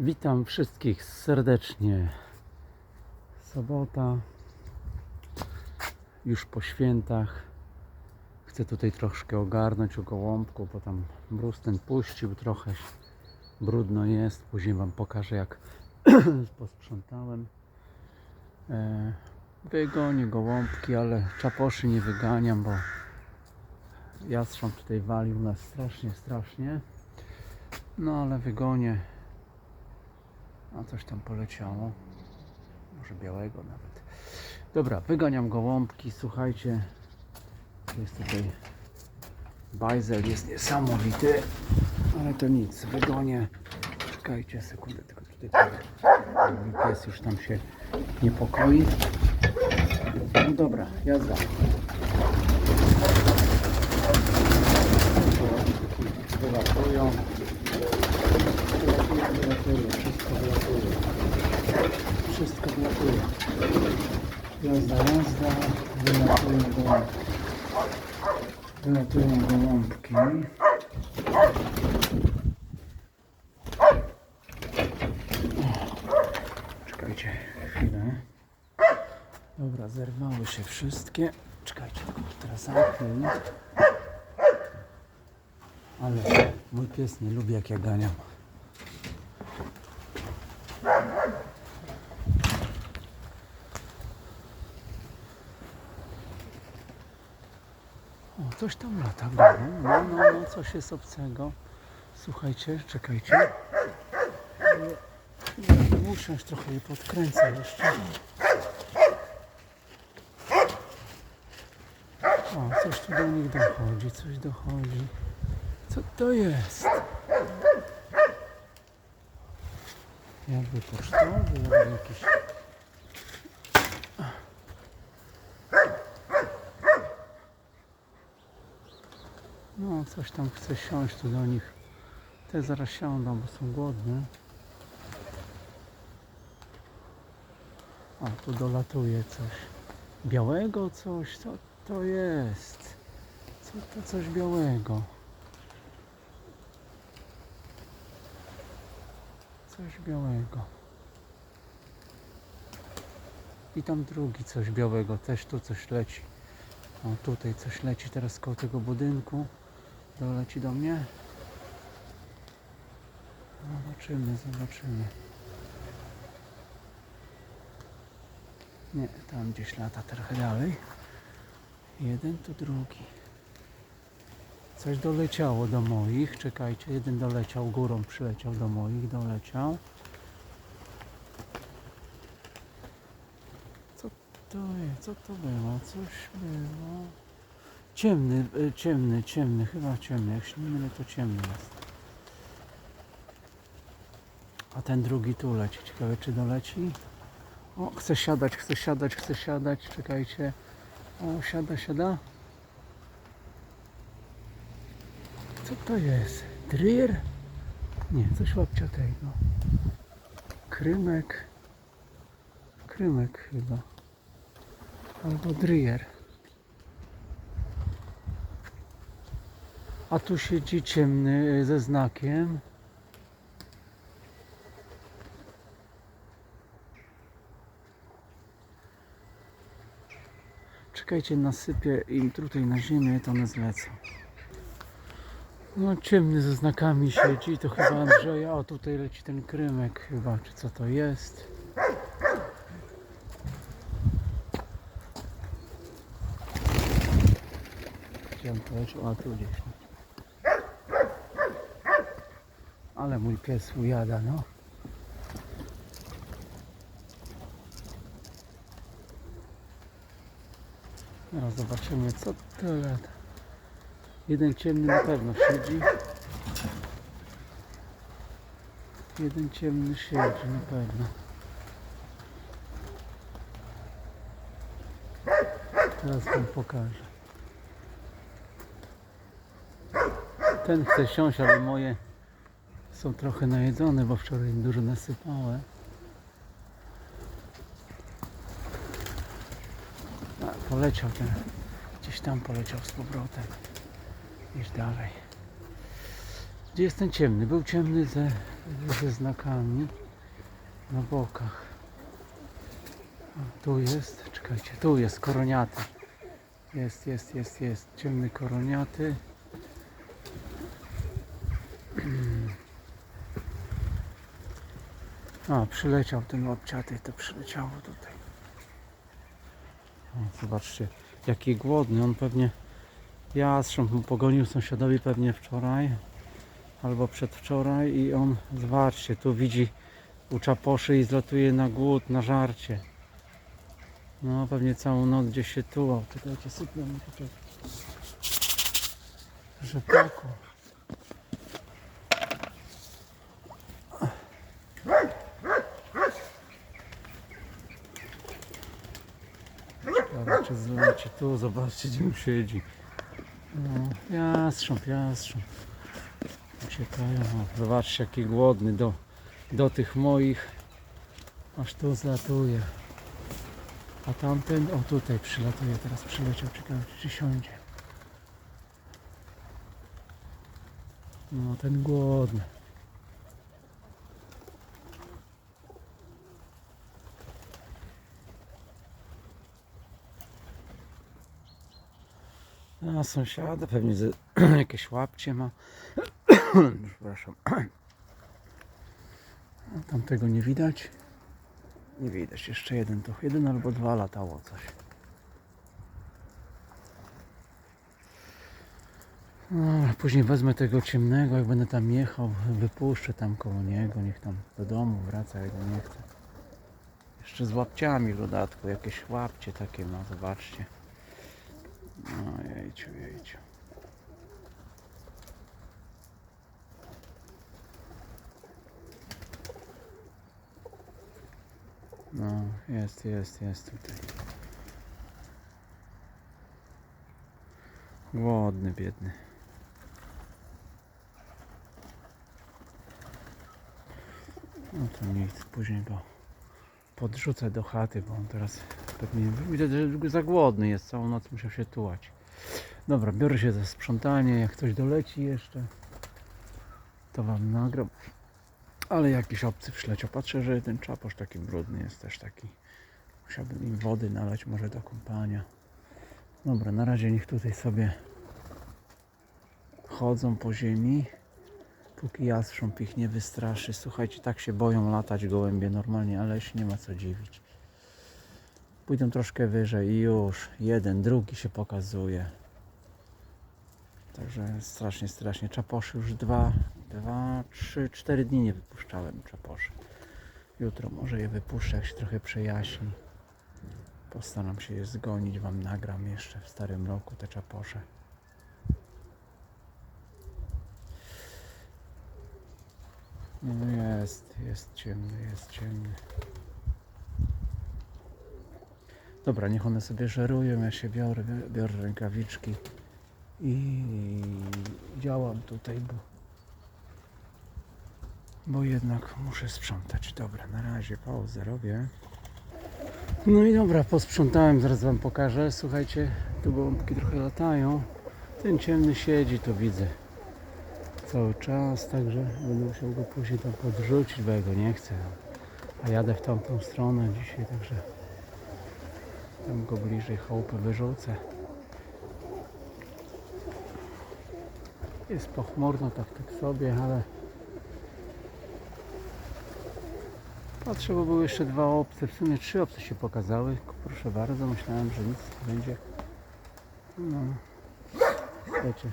Witam wszystkich serdecznie. Sobota, już po świętach. Chcę tutaj troszkę ogarnąć o gołąbku, bo tam mróz ten puścił trochę. Brudno jest. Później Wam pokażę, jak posprzątałem. E, wygonię gołąbki, ale czaposzy nie wyganiam, bo jastrząb tutaj walił nas strasznie, strasznie. No ale wygonię. A coś tam poleciało. Może białego nawet. Dobra, wyganiam gołąbki. Słuchajcie, jest tutaj bajzel, jest niesamowity. Ale to nic, wygonię. Czekajcie sekundę, tylko tutaj pies już tam się niepokoi. No dobra, jazda. Wylatują. Jazda, jazda, wylatują gołąbki. Wylatują gołąbki. Czekajcie chwilę. Dobra, zerwały się wszystkie. Czekajcie, teraz zamknę. Ale mój pies nie lubi jak ja ganiam. Coś tam lata górą. No, no, no, coś jest obcego. Słuchajcie, czekajcie. Usiąść, trochę je podkręcę jeszcze. O, coś tu do nich dochodzi, coś dochodzi. Co to jest? Jakby pocztowy, jakby jakiś... Coś tam chce siąść tu do nich. Te zaraz siądą, bo są głodne. A, tu dolatuje coś. Białego coś? Co to jest? Co to coś białego? Coś białego. I tam drugi coś białego, też tu coś leci. O, tutaj coś leci teraz koło tego budynku. Doleci do mnie. Zobaczymy, zobaczymy. Nie, tam gdzieś lata trochę dalej. Jeden, tu drugi. Coś doleciało do moich. Czekajcie, jeden doleciał górą, przyleciał do moich, doleciał. Co to jest? Co to było? Coś było. Ciemny, y, ciemny, ciemny, chyba ciemny. Jak się nie mylę, to ciemny jest. A ten drugi tu leci. Ciekawe, czy doleci? O, chce siadać, chce siadać, chce siadać. Czekajcie. O, siada, siada. Co to jest? Drier? Nie, coś łapciatego. Krymek. Krymek chyba. Albo drier. A tu siedzi ciemny y, ze znakiem. Czekajcie, nasypię im tutaj na ziemię, to one zlecą. No ciemny ze znakami siedzi, to chyba Andrzeja, o tutaj leci ten krymek chyba, czy co to jest. On poleciał? A tu gdzieś. Ale mój pies ujada, no. Teraz zobaczymy co to lata. Jeden ciemny na pewno siedzi. Jeden ciemny siedzi na pewno. Teraz wam pokażę. Ten chce siąść, ale moje są trochę najedzone, bo wczoraj dużo nasypałem. A, poleciał ten. Gdzieś tam poleciał z powrotem. Iść dalej. Gdzie jest ten ciemny? Był ciemny ze, ze znakami na bokach. A, tu jest, czekajcie, tu jest koroniaty. Jest, jest, jest, jest. Ciemny koroniaty. A, przyleciał ten łapciaty, to przyleciało tutaj. O, zobaczcie, jaki głodny. On pewnie jastrząb mu pogonił sąsiadowi pewnie wczoraj albo przedwczoraj i on, zobaczcie, tu widzi u czaposzy i zlatuje na głód, na żarcie. No, pewnie całą noc gdzieś się tułał. Czekajcie, sypią mi tutaj. Dobra, czy zleci tu, zobaczcie gdzie on siedzi. No, jastrząb, jastrząb. Uciekają. O, zobaczcie jaki głodny do, do tych moich. Aż tu zlatuje. A tamten, o tutaj przylatuje, teraz przyleciał, ciekawe czy siądzie. No ten głodny. A sąsiada pewnie z, jakieś łapcie ma. Przepraszam. A Tamtego nie widać. Nie widać, jeszcze jeden to jeden albo dwa latało coś. No, później wezmę tego ciemnego, jak będę tam jechał, wypuszczę tam koło niego, niech tam do domu wraca, jak go nie chce. Jeszcze z łapciami w dodatku, jakieś łapcie takie ma, zobaczcie. No jejciu, jejciu. No, jest, jest, jest tutaj. Głodny, biedny. No to nic, później go podrzucę do chaty, bo on teraz pewnie widzę, że za głodny jest, całą noc musiał się tułać. Dobra, biorę się za sprzątanie, jak ktoś doleci jeszcze, to wam nagram. Ale jakiś obcy przyleciał. Patrzę, że ten czaposz taki brudny jest też taki. Musiałbym im wody nalać, może do kąpania. Dobra, na razie niech tutaj sobie chodzą po ziemi. Póki jastrząb ich nie wystraszy. Słuchajcie, tak się boją latać gołębie normalnie, ale się nie ma co dziwić. Pójdą troszkę wyżej i już jeden, drugi się pokazuje. Także strasznie, strasznie. Czaposzy już dwa, dwa, trzy, cztery dni nie wypuszczałem czaposzy. Jutro może je wypuszczę, jak się trochę przejaśni. Postaram się je zgonić, wam nagram jeszcze w starym roku te czaposze. No jest, jest ciemny, jest ciemny. Dobra, niech one sobie żerują, ja się biorę, biorę rękawiczki i działam tutaj, bo, bo jednak muszę sprzątać. Dobra, na razie pauzę robię. No i dobra, posprzątałem, zaraz wam pokażę. Słuchajcie, tu gołąbki trochę latają. Ten ciemny siedzi, to widzę cały czas, także będę musiał go później tam podrzucić, bo ja go nie chcę. A jadę w tamtą stronę dzisiaj, także tam go bliżej chałupy wyrzucę. Jest pochmurno tak, tak sobie, ale patrzę, bo były jeszcze dwa obce, w sumie trzy obce się pokazały. Proszę bardzo, myślałem, że nic nie będzie. No, wiecie,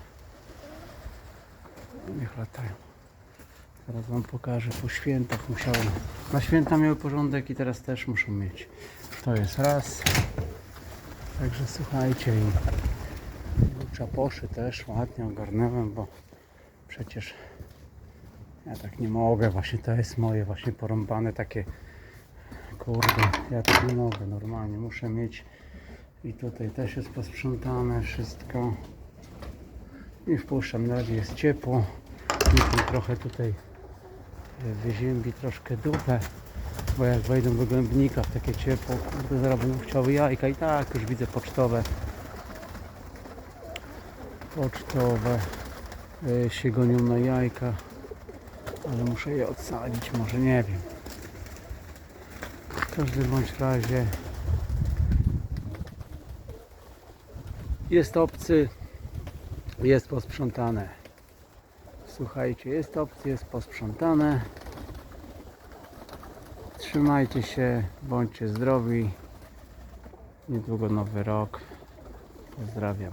niech latają. Zaraz wam pokażę, po świętach musiałem. Na święta miały porządek i teraz też muszą mieć. To jest raz. Także słuchajcie i czaposzy też ładnie ogarnąłem, bo przecież ja tak nie mogę, właśnie to jest moje właśnie porąbane takie kurde, ja tak nie mogę normalnie, muszę mieć i tutaj też jest posprzątane wszystko. I wpuszczam, na razie jest ciepło. I tu trochę tutaj wyziębi troszkę dupę bo jak wejdą do głębnika w takie ciepło, kurde, zaraz będą chciały jajka i tak już widzę pocztowe pocztowe e, się gonią na jajka, ale muszę je odsadzić, może nie wiem. W każdym bądź razie jest obcy, jest posprzątane. Słuchajcie, jest obcy, jest posprzątane. Trzymajcie się, bądźcie zdrowi. Niedługo nowy rok. Pozdrawiam.